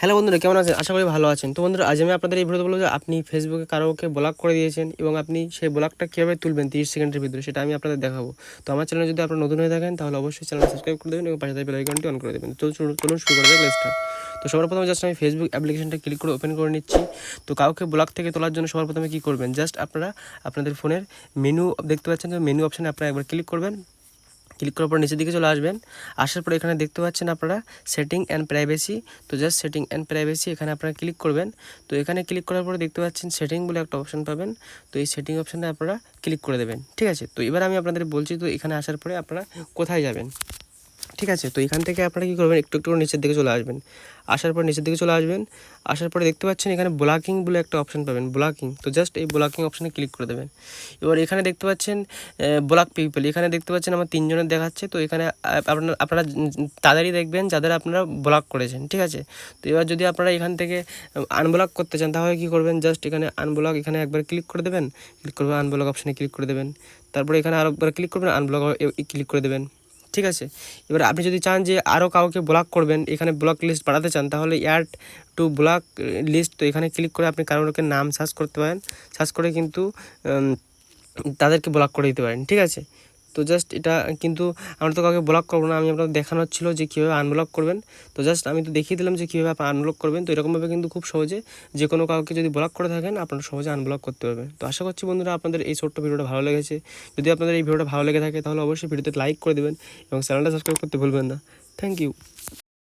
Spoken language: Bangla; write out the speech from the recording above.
হ্যালো বন্ধুরা, কেমন আছেন? আশা করি ভালো আছেন। তো বন্ধুরা, আজ আমি আপনাদের এই ভিডিওতে বলব যে আপনি ফেসবুকে কারোকে ব্লক করে দিয়েছেন এবং আপনি সেই ব্লকটা কীভাবে তুলবেন তিরিশ সেকেন্ডের ভিতরে, সেটা আমি আপনাদের দেখাবো। তো আমার চ্যানেলে যদি আপনারা নতুন হয়ে থাকেন, তাহলে অবশ্যই চ্যানেল সাবস্ক্রাইব করে দেবেন এবং পাশে বেল আইকনটি অন করে দেবেন। তো চলুন শুরু করে দেবেন তো সবার প্রথমে জাস্ট আমি ফেসবুক অ্যাপ্লিকেশনটা ক্লিক করে ওপেন করে নিচ্ছি। তো কাউকে ব্লক থেকে তোলার জন্য সবার প্রথমে কী করবেন? জাস্ট আপনারা আপনাদের ফোনের মেনু দেখতে পাচ্ছেন যে মেনু অপশানে আপনারা একবার ক্লিক করবেন। ক্লিক করার পর নিচের দিকে চলে আসবেন। আসার পর এখানে দেখতে পাচ্ছেন আপনারা সেটিং অ্যান্ড প্রাইভেসি তো জাস্ট সেটিং অ্যান্ড প্রাইভেসি এখানে আপনারা ক্লিক করবেন। তো এখানে ক্লিক করার পরে দেখতে পাচ্ছেন সেটিং বলে একটা অপশন পাবেন। তো এই সেটিং অপশানে আপনারা ক্লিক করে দেবেন। ঠিক আছে? তো এবার আমি আপনাদের বলছি, তো এখানে আসার পরে আপনারা কোথায় যাবেন? ঠিক আছে, তো এখান থেকে আপনারা কী করবেন, একটু একটু নিচের দিকে চলে আসবেন। আসার পর নিচের দিকে চলে আসবেন, আসার পরে দেখতে পাচ্ছেন এখানে ব্লকিং বলে একটা অপশন পাবেন ব্লকিং তো জাস্ট এই ব্লকিং অপশানে ক্লিক করে দেবেন। এবার এখানে দেখতে পাচ্ছেন ব্লক পিপল এখানে দেখতে পাচ্ছেন আমার তিনজনের দেখাচ্ছে, তো এখানে আপনারা আপনারা তাদেরই দেখবেন যাদের আপনারা ব্লক করেছেন, ঠিক আছে? তো এবার যদি আপনারা এখান থেকে আনব্লক করতে চান, তাহলে কী করবেন? জাস্ট এখানে আনব্লক এখানে একবার ক্লিক করে দেবেন। ক্লিক করবেন আনব্লক অপশানে ক্লিক করে দেবেন। তারপরে এখানে আরেকবার ক্লিক করবেন আনব্লক ক্লিক করে দেবেন। ঠিক আছে? এবার আপনি যদি চান যে আরও কাউকে ব্লক করবেন, এখানে ব্লক লিস্ট বাড়াতে চান, তাহলে অ্যাড টু ব্লক লিস্ট তো এখানে ক্লিক করে আপনি কারোকে নাম সার্চ করতে পারেন। সার্চ করে কিন্তু তাদেরকে ব্লক করে দিতে পারেন, ঠিক আছে? তো জাস্ট এটা, কিন্তু আমরা তো কাউকে ব্লক করব না, আমি আপনাদের দেখানোর ছিল যে কীভাবে আনব্লক করবেন। তো জাস্ট আমি তো দেখিয়ে দিলাম যে কীভাবে আপনি আনব্লক করবেন। তো এরকমভাবে কিন্তু খুব সহজে যে কোনো কাউকে যদি ব্লক করে থাকেন, আপনারা সহজে আনব্লক করতে পারবেন। তো আশা করছি বন্ধুরা আপনাদের এই ছোট্ট ভিডিওটা ভালো লেগেছে। যদি আপনাদের এই ভিডিওটা ভালো লেগে থাকে, তাহলে অবশ্যই ভিডিওতে লাইক করে দেবেন এবং চ্যানেলটা সাবস্ক্রাইব করতে ভুলবেন না। Thank you